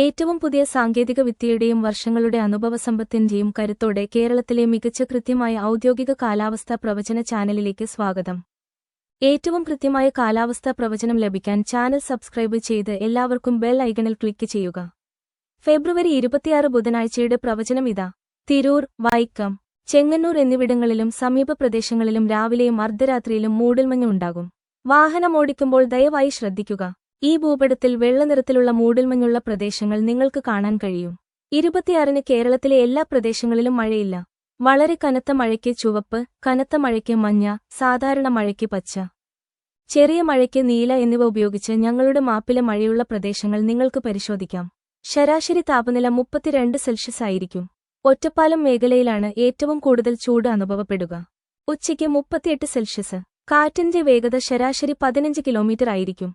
ഏറ്റവും പുതിയ സാങ്കേതിക വിദ്യയുടെയും വർഷങ്ങളുടെ അനുഭവസമ്പത്തിന്റെയും കരുത്തോടെ കേരളത്തിലെ മികച്ച കൃത്യമായ ഔദ്യോഗിക കാലാവസ്ഥാ പ്രവചന ചാനലിലേക്ക് സ്വാഗതം. ഏറ്റവും കൃത്യമായ കാലാവസ്ഥാ പ്രവചനം ലഭിക്കാൻ ചാനൽ സബ്സ്ക്രൈബ് ചെയ്ത് എല്ലാവർക്കും ബെൽ ഐക്കണിൽ ക്ലിക്ക് ചെയ്യുക. ഫെബ്രുവരി ഇരുപത്തിയാറ് ബുധനാഴ്ചയുടെ പ്രവചനം ഇതാ. തിരൂർ വൈക്കം ചെങ്ങന്നൂർ എന്നിവിടങ്ങളിലും സമീപ പ്രദേശങ്ങളിലും രാവിലെയും അർദ്ധരാത്രിയിലും മൂടൽമഞ്ഞുണ്ടാകും വാഹനമോടിക്കുമ്പോൾ ദയവായി ശ്രദ്ധിക്കുക. ഈ ഭൂപടത്തിൽ വെള്ളനിറത്തിലുള്ള മൂടൽമഞ്ഞുള്ള പ്രദേശങ്ങൾ നിങ്ങൾക്ക് കാണാൻ കഴിയും. ഇരുപത്തിയാറിന് കേരളത്തിലെ എല്ലാ പ്രദേശങ്ങളിലും മഴയില്ല. വളരെ കനത്ത മഴയ്ക്ക് ചുവപ്പ് കനത്ത മഴയ്ക്ക് മഞ്ഞ സാധാരണ മഴയ്ക്ക് പച്ച. ചെറിയ മഴയ്ക്ക് നീല എന്നിവ ഉപയോഗിച്ച് ഞങ്ങളുടെ മാപ്പിലെ മഴയുള്ള പ്രദേശങ്ങൾ നിങ്ങൾക്ക് പരിശോധിക്കാം. ശരാശരി താപനില മുപ്പത്തിരണ്ട് സെൽഷ്യസ് ആയിരിക്കും. ഒറ്റപ്പാലം മേഖലയിലാണ് ഏറ്റവും കൂടുതൽ ചൂട് അനുഭവപ്പെടുക. ഉച്ചയ്ക്ക് മുപ്പത്തിയെട്ട് സെൽഷ്യസ്. കാറ്റിന്റെ വേഗത ശരാശരി പതിനഞ്ച് കിലോമീറ്റർ ആയിരിക്കും.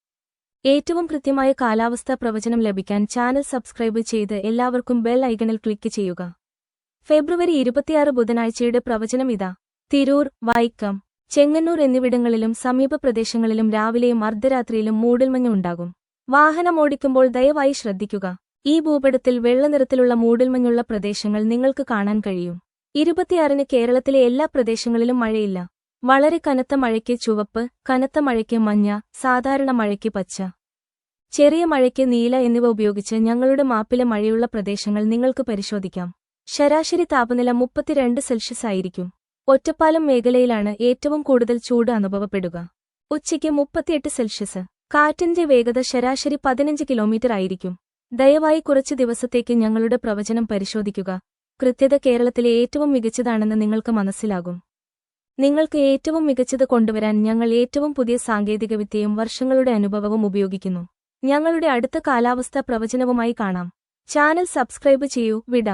ഏറ്റവും കൃത്യമായ കാലാവസ്ഥാ പ്രവചനം ലഭിക്കാൻ ചാനൽ സബ്സ്ക്രൈബ് ചെയ്ത് എല്ലാവർക്കും ബെൽ ഐക്കണിൽ ക്ലിക്ക് ചെയ്യുക. ഫെബ്രുവരി ഇരുപത്തിയാറ് ബുധനാഴ്ചയുടെ പ്രവചനം ഇതാ. തിരൂർ വൈക്കം ചെങ്ങന്നൂർ എന്നിവിടങ്ങളിലും സമീപ പ്രദേശങ്ങളിലും രാവിലെയും അർദ്ധരാത്രിയിലും മൂടൽമഞ്ഞ് ഉണ്ടാകും. വാഹനമോടിക്കുമ്പോൾ ദയവായി ശ്രദ്ധിക്കുക. ഈ ഭൂപടത്തിൽ വെള്ളനിറത്തിലുള്ള മൂടൽമഞ്ഞുള്ള പ്രദേശങ്ങൾ നിങ്ങൾക്ക് കാണാൻ കഴിയും. ഇരുപത്തിയാറിന് കേരളത്തിലെ എല്ലാ പ്രദേശങ്ങളിലും മഴയില്ല. വളരെ കനത്ത മഴയ്ക്ക് ചുവപ്പ് കനത്ത മഴയ്ക്ക് മഞ്ഞ സാധാരണ മഴയ്ക്ക് പച്ച. ചെറിയ മഴയ്ക്ക് നീല എന്നിവ ഉപയോഗിച്ച് ഞങ്ങളുടെ മാപ്പിലെ മഴയുള്ള പ്രദേശങ്ങൾ നിങ്ങൾക്ക് പരിശോധിക്കാം. ശരാശരി താപനില മുപ്പത്തിരണ്ട് സെൽഷ്യസ് ആയിരിക്കും. ഒറ്റപ്പാലം മേഖലയിലാണ് ഏറ്റവും കൂടുതൽ ചൂട് അനുഭവപ്പെടുക. ഉച്ചയ്ക്ക് മുപ്പത്തിയെട്ട് സെൽഷ്യസ്. കാറ്റിന്റെ വേഗത ശരാശരി പതിനഞ്ച് കിലോമീറ്റർ ആയിരിക്കും. ദയവായി കുറച്ച് ദിവസത്തേക്ക് ഞങ്ങളുടെ പ്രവചനം പരിശോധിക്കുക. കൃത്യത കേരളത്തിലെ ഏറ്റവും മികച്ചതാണെന്ന് നിങ്ങൾക്ക് മനസ്സിലാകും. നിങ്ങൾക്ക് ഏറ്റവും മികച്ചത് കൊണ്ടുവരാൻ ഞങ്ങൾ ഏറ്റവും പുതിയ സാങ്കേതികവിദ്യയും വർഷങ്ങളുടെ അനുഭവവും ഉപയോഗിക്കുന്നു. ഞങ്ങളുടെ അടുത്ത കാലാവസ്ഥാ പ്രവചനവുമായി കാണാം. ചാനൽ സബ്സ്ക്രൈബ് ചെയ്യൂ. വിട.